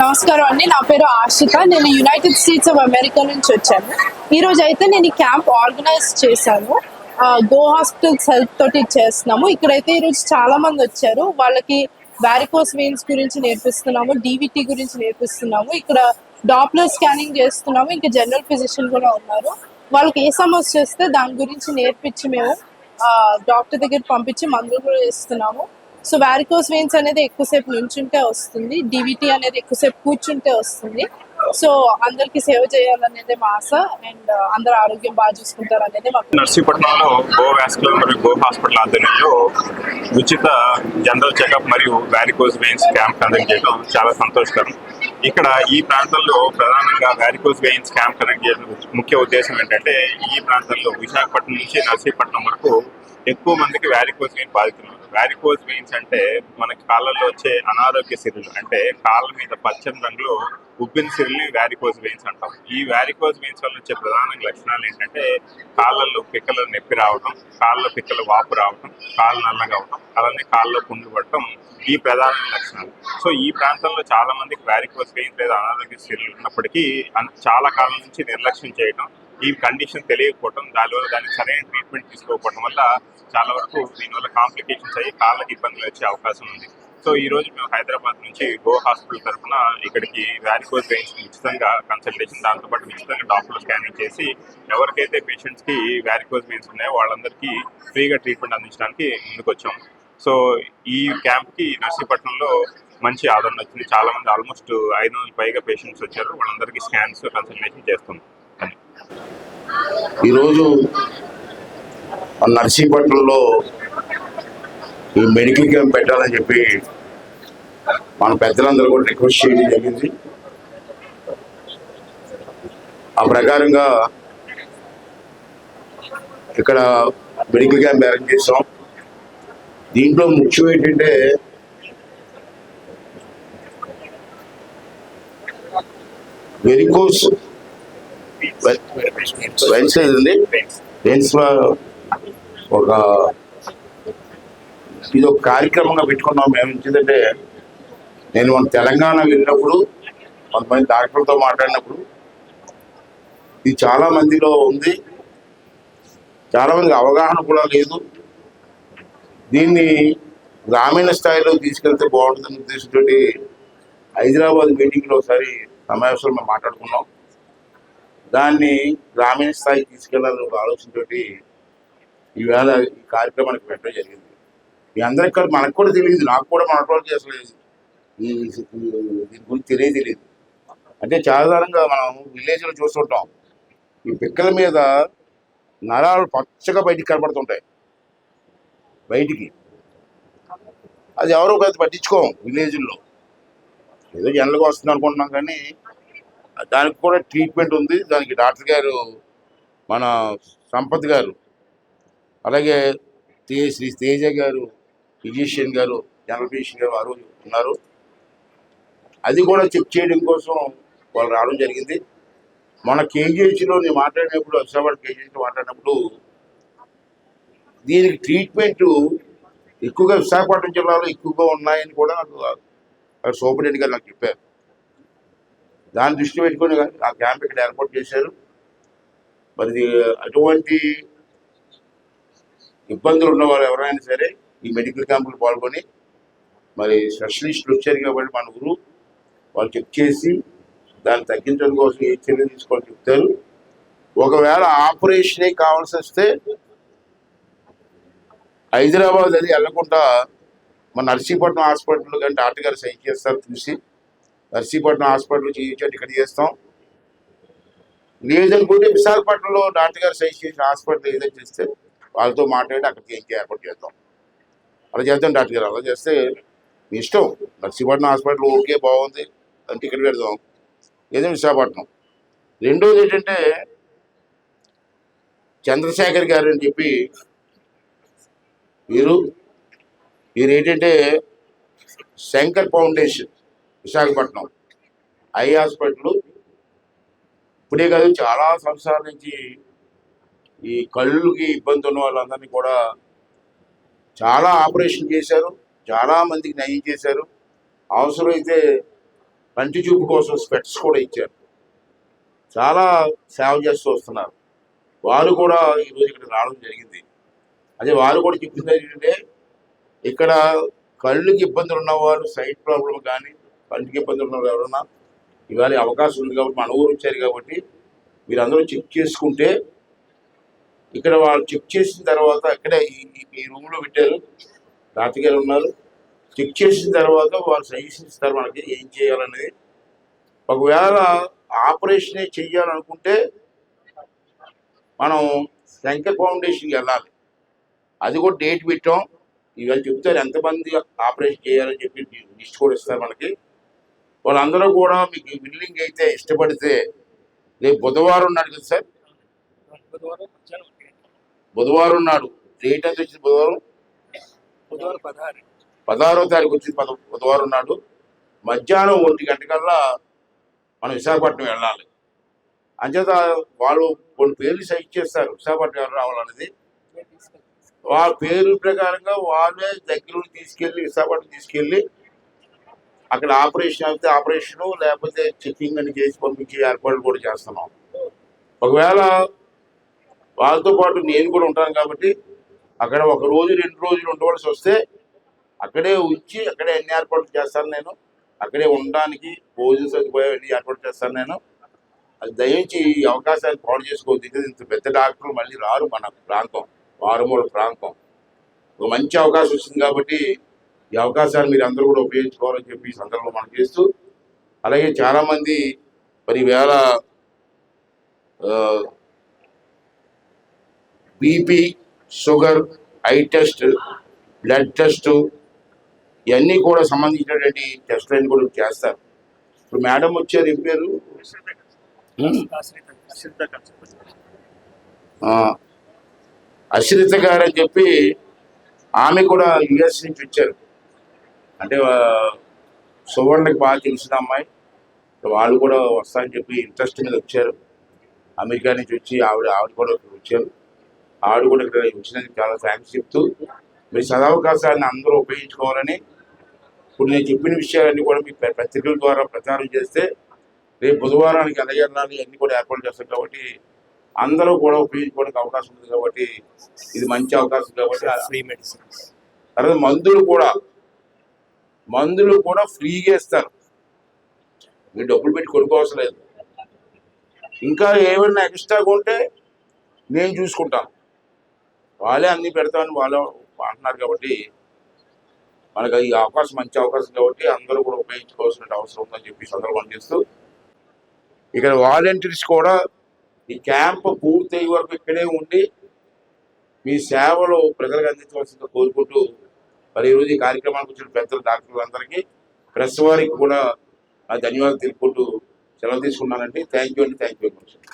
నమస్కారం అండి. నా పేరు ఆశిక. నేను యునైటెడ్ స్టేట్స్ ఆఫ్ అమెరికా నుంచి వచ్చాను. ఈ రోజు అయితే నేను ఈ క్యాంప్ ఆర్గనైజ్ చేశాను. గో హాస్పిటల్స్ హెల్ప్ తోటి చేస్తున్నాము. ఇక్కడైతే ఈరోజు చాలా మంది వచ్చారు. వాళ్ళకి వారికోస్ వెయిన్స్ గురించి నేర్పిస్తున్నాము డీవీటీ గురించి నేర్పిస్తున్నాము. ఇక్కడ డాప్లర్ స్కానింగ్ చేస్తున్నాము. ఇంకా జనరల్ ఫిజిషియన్ కూడా ఉన్నారు. వాళ్ళకి ఏ సమస్య వస్తే దాని గురించి నేర్పించి మేము డాక్టర్ దగ్గర పంపించి మందులు కూడా ఇస్తున్నాము. సో వారికోస్ వెయిన్స్ అనేది ఎక్కువసేపు నుంచుంటే వస్తుంది. డివిటీ అనేది ఎక్కువసేపు కూర్చుంటే వస్తుంది. సో అందరికి సేవ చేయాలనేది మా ఆశ అండ్ uh, అందరు ఆరోగ్యం బాగా చూసుకుంటారు అనేది మాకు నర్సీపట్నంలో గో వాస్కులర్ మరియు గో హాస్పిటల్ ఆధ్వర్యంలో ఉచిత జనరల్ చెకప్ మరియు వ్యారికోస్ వెయిన్స్ క్యాంప్ కండక్ట్ చేయడం చాలా సంతోషకరం. ఇక్కడ ఈ ప్రాంతంలో ప్రధానంగా వ్యారికోస్ వెయిన్స్ క్యాంప్ కండక్ట్ చేయడం ముఖ్య ఉద్దేశం ఏంటంటే ఈ ప్రాంతంలో విశాఖపట్నం నుంచి నర్సీపట్నం వరకు ఎక్కువ మందికి వ్యారికోస్ వెయిన్ బాధితున్నారు వ్యారికోస్ వెయిన్స్ అంటే మనకి కాళ్ళల్లో వచ్చే అనారోగ్య సిరులు అంటే కాళ్ళ మీద పచ్చని రంగులో ఉబ్బిన సిరుల్ని వ్యారికోస్ వెయిన్స్ అంటాం. ఈ వ్యారికోస్ వెయిన్స్ వల్ల వచ్చే ప్రధాన లక్షణాలు ఏంటంటే కాళ్ళల్లో పిక్కల నొప్పి రావడం కాళ్ళ పిక్కల వాపు రావడం కాళ్ళు నల్లగా అవడం అలానే కాళ్ళలో పుండ్లు పడటం ఈ ప్రధాన లక్షణాలు. సో ఈ ప్రాంతంలో చాలా మందికి వ్యారికోస్ వెయిన్స్ లేదా అనారోగ్య సిరులు ఉన్నప్పటికీ చాలా కాలం నుంచి నిర్లక్ష్యం చేయడం ఈ కండిషన్ తెలియకపోవడం దానివల్ల దానికి సరైన ట్రీట్మెంట్ తీసుకోకపోవడం వల్ల చాలా వరకు దీనివల్ల కాంప్లికేషన్స్ అయ్యి కాళ్ళకి ఇబ్బందులు వచ్చే అవకాశం ఉంది. సో ఈ రోజు మేము హైదరాబాద్ నుంచి గో హాస్పిటల్ తరఫున ఇక్కడికి వ్యారికోస్ వెయిన్స్ ఉచితంగా కన్సల్టేషన్ దాంతోపాటు ఉచితంగా డాక్టర్ స్కానింగ్ చేసి ఎవరికైతే పేషెంట్స్కి వ్యారికోస్ వెయిన్స్ ఉన్నాయో వాళ్ళందరికీ ఫ్రీగా ట్రీట్మెంట్ అందించడానికి ముందుకు వచ్చాం సో ఈ క్యాంప్కి నర్సీపట్నంలో మంచి ఆదరణ వచ్చింది. చాలా మంది ఆల్మోస్ట్ ఐదు వందల పైగా పేషెంట్స్ వచ్చారు. వాళ్ళందరికీ స్కాన్స్ కన్సల్టేషన్ చేస్తుంది ఈరోజు మన నర్సీపట్నంలో ఈ మెడికల్ క్యాంప్ పెట్టాలని చెప్పి మన పెద్దలందరూ కూడా రిక్వెస్ట్ చేయడం జరిగింది. ఆ ప్రకారంగా ఇక్కడ మెడికల్ క్యాంప్ అరేంజ్ చేసాం దీంట్లో ముఖ్యం ఏంటంటే వెరికోస్ వెన్స్ ఉంది. వెన్స్ ఒక ఇది ఒక కార్యక్రమంగా పెట్టుకున్నాం మేము. ఏంటంటే నేను మన తెలంగాణ వెళ్ళినప్పుడు కొంతమంది డాక్టర్లతో మాట్లాడినప్పుడు ఇది చాలా మందిలో ఉంది. చాలామందికి అవగాహన కూడా లేదు. దీన్ని గ్రామీణ స్థాయిలో తీసుకెళ్తే బాగుంటుందనే ఉద్దేశంతో హైదరాబాద్ మీటింగ్లో ఒకసారి సమావేశంలో మేము మాట్లాడుకున్నాం. దాన్ని గ్రామీణ స్థాయికి తీసుకెళ్ళాలని ఒక ఆలోచనతోటి ఈవేళ ఈ కార్యక్రమానికి పెట్టడం జరిగింది. మీ అందరికి కూడా మనకు కూడా తెలియదు నాకు కూడా మన వాళ్ళకి అసలు ఈ దీని గురించి తెలియదు తెలియదు. అంటే సాధారణంగా మనం విలేజ్లో చూస్తుంటాం. ఈ పిక్కల మీద నరాలు పచ్చగా బయటికి కనబడుతుంటాయి బయటికి. అది ఎవరో పెద్ద పట్టించుకోం విలేజ్లో. ఏదో జనలుగా వస్తుంది అనుకుంటున్నాం కానీ దానికి కూడా ట్రీట్మెంట్ ఉంది. దానికి డాక్టర్ గారు మన సంపత్ గారు అలాగే తే శ్రీ తేజ గారు ఫిజిషియన్ గారు జనరల్ ఫిజిషియన్ గారు వారు ఉన్నారు. అది కూడా చెక్ చేయడం కోసం వాళ్ళు రావడం జరిగింది. మన కేజీహెచ్లో నేను మాట్లాడినప్పుడు హైదరాబాద్ కేజీహెచ్లో మాట్లాడినప్పుడు దీనికి ట్రీట్మెంట్ ఎక్కువగా విశాఖపట్నం జిల్లాలో ఎక్కువగా ఉన్నాయని కూడా నాకు అక్కడ సూపరింటెండెంట్ గారు నాకు చెప్పారు. దాన్ని దృష్టి పెట్టుకొని ఆ క్యాంప్ ఇక్కడ ఏర్పాటు చేశారు. మరి అటువంటి ఇబ్బందులు ఉన్న వాళ్ళు ఎవరైనా సరే ఈ మెడికల్ క్యాంపులు పాల్గొని మరి స్పెషలిస్టులు వచ్చారు కాబట్టి మన ఊరు వాళ్ళు చెక్ చేసి దాన్ని తగ్గించడం కోసం ఏ చర్యలు తీసుకోవాలని చెప్తారు. ఒకవేళ ఆపరేషనే కావాల్సి వస్తే హైదరాబాద్ అది వెళ్ళకుండా మన నర్సీపట్నం హాస్పిటల్ కానీ డాక్టర్ గారు చేస్తారు చూసి నర్సీపట్నం హాస్పిటల్ చేయించండి ఇక్కడ చేస్తాం. లేదనుకుంటే విశాఖపట్నంలో డాక్టర్ గారు సైన్ చేసిన హాస్పిటల్ ఏదైనా చేస్తే వాళ్ళతో మాట్లాడి అక్కడికి ఏం ఏర్పాటు చేద్దాం. అలా చేద్దాం డాక్టర్ గారు అలా చేస్తే మీ ఇష్టం. నర్సీపట్నం హాస్పిటల్ ఓకే బాగుంది. అని టికెట్ పెడదాం. ఏదో విశాఖపట్నం. రెండోది ఏంటంటే చంద్రశేఖర్ గారు అని చెప్పి వీరు వీరు ఏంటంటే Shankar foundation. Visakhapatnam. Eye hospital. ఇప్పుడే కాదు చాలా సంవత్సరాల నుంచి ఈ కళ్ళుకి ఇబ్బంది ఉన్న వాళ్ళందరినీ కూడా చాలా ఆపరేషన్ చేశారు. చాలా మందికి నయం చేశారు. అవసరమైతే కంటి చూపు కోసం స్పెట్స్ కూడా ఇచ్చారు. చాలా సేవ చేస్తూ వస్తున్నారు. వారు కూడా ఈరోజు ఇక్కడ రావడం జరిగింది. అదే వారు కూడా చెప్పింది ఏంటంటే ఇక్కడ కళ్ళుకి ఇబ్బందులు ఉన్నవారు సైట్ ప్రాబ్లం కానీ కంటికి ఇబ్బందులు ఉన్నారు ఎవరన్నా ఇవాళ అవకాశం ఉంది కాబట్టి మన ఊరు వచ్చారు కాబట్టి మీరందరూ చెక్ చేసుకుంటే ఇక్కడ వాళ్ళు చెక్ చేసిన తర్వాత ఇక్కడే ఈ- ఈ రూమ్లో పెట్టారు. రాతగారు ఉన్నారు. చెక్ చేసిన తర్వాత వాళ్ళు సజెషన్ ఇస్తారు మనకి ఏం చేయాలనేది. ఒకవేళ ఆపరేషనే చెయ్యాలనుకుంటే మనం శంకర్ ఫౌండేషన్కి వెళ్ళాలి. అది కూడా డేట్ పెట్టాం. ఇవాళ చెప్తారు ఎంతమంది ఆపరేషన్ చేయాలని చెప్పి లిస్ట్ కూడా ఇస్తారు మనకి. వాళ్ళందరూ కూడా మీకు బిల్డింగ్ అయితే ఇష్టపడితే రేపు బుధవారం ఉన్నాడు కదా సార్? బుధవారం నాడు. డేట్ ఎంత వచ్చింది బుధవారం? బుధవారం పదహారు. తారీఖు వచ్చింది పద బుధవారం నాడు. మధ్యాహ్నం ఒంటి గంటకల్లా మనం విశాఖపట్నం వెళ్ళాలి. అంచేత వాళ్ళు కొన్ని పేర్లు సైట్ చేస్తారు విశాఖపట్నం ఎవరు రావాలనేది. వాళ్ళ పేరు ప్రకారంగా వాళ్ళే దగ్గర నుండి తీసుకెళ్ళి విశాఖపట్నం తీసుకెళ్ళి అక్కడ ఆపరేషన్ అయితే ఆపరేషన్ లేకపోతే చెకింగ్ అని చేసి పంపించే ఏర్పాట్లు కూడా చేస్తున్నాం. ఒకవేళ వాళ్ళతో పాటు నేను కూడా ఉంటాను కాబట్టి అక్కడ ఒక రోజు రెండు రోజులు ఉండవలసి వస్తే అక్కడే ఉంచి అక్కడే అన్ని ఏర్పాట్లు చేస్తాను నేను అక్కడే ఉండడానికి భోజన సదుపాయం అన్ని ఏర్పాటు చేస్తాను నేను అది దయించి ఈ అవకాశాన్ని పాడు చేసుకోవద్దు. ఇంత పెద్ద డాక్టర్లు మళ్ళీ రారు మన ప్రాంతం వారుమూల ప్రాంతం. ఒక మంచి అవకాశం వచ్చింది కాబట్టి ఈ అవకాశాన్ని మీరు అందరూ కూడా ఉపయోగించుకోవాలని చెప్పి ఈ సందర్భంలో మనం చేస్తూ అలాగే చాలామంది మరి వేళ BP sugar eye test blood test ఇవన్నీ కూడా సంబంధించినటువంటి టెస్టులన్నీ కూడా చేస్తారు. ఇప్పుడు మేడం వచ్చారు ఏం పేరు? అశ్రిత గారు అని చెప్పి ఆమె కూడా యుఎస్ నుంచి వచ్చారు. అంటే సువర్ణకి బాగా తెలిసిన అమ్మాయి. వాళ్ళు కూడా వస్తారని చెప్పి ఇంట్రెస్ట్ మీద వచ్చారు. అమెరికా నుంచి వచ్చి ఆవిడ ఆవిడ కూడా వచ్చారు. ఆవిడ కూడా ఇక్కడ వచ్చినందుకు చాలా థ్యాంక్స్ చెప్తూ మీరు సదావకాశాన్ని అందరూ ఉపయోగించుకోవాలని ఇప్పుడు నేను చెప్పిన విషయాలన్నీ కూడా మీ పత్రికల ద్వారా ప్రచారం చేస్తే రేపు బుధవారానికి ఎలా వెళ్ళాలి అన్ని కూడా ఏర్పాటు చేస్తాం కాబట్టి అందరూ కూడా ఉపయోగించుకోవడానికి అవకాశం ఉంది కాబట్టి ఇది మంచి అవకాశం కాబట్టి ఫ్రీ మెడిసిన్స్ తర్వాత మందులు కూడా మందులు కూడా ఫ్రీగా ఇస్తారు. మీరు డబ్బులు పెట్టి కొనుక్కోవసరం లేదు. ఇంకా ఏమైనా ఎక్స్ట్రాగా ఉంటే నేను చూసుకుంటాను వాళ్ళే అన్ని పెడతామని వాళ్ళు అంటున్నారు కాబట్టి మనకు ఈ అవకాశం మంచి అవకాశం కాబట్టి అందరూ కూడా ఉపయోగించుకోవాల్సిన అవసరం ఉందని చెప్పి సందర్భం చేస్తూ ఇక్కడ వాలంటీర్స్ కూడా ఈ క్యాంప్ పూర్తయ్యే వరకు ఇక్కడే ఉండి మీ సేవలు ప్రజలకు అందించవలసిందిగా కోరుకుంటూ మరి ఈరోజు ఈ కార్యక్రమానికి వచ్చిన పెద్దలు డాక్టర్లు అందరికీ ప్రెస్ వారికి కూడా ధన్యవాదాలు తెలుపుకుంటూ సెలవు తీసుకున్నానండి. థ్యాంక్ యూ అండి. Thank you very much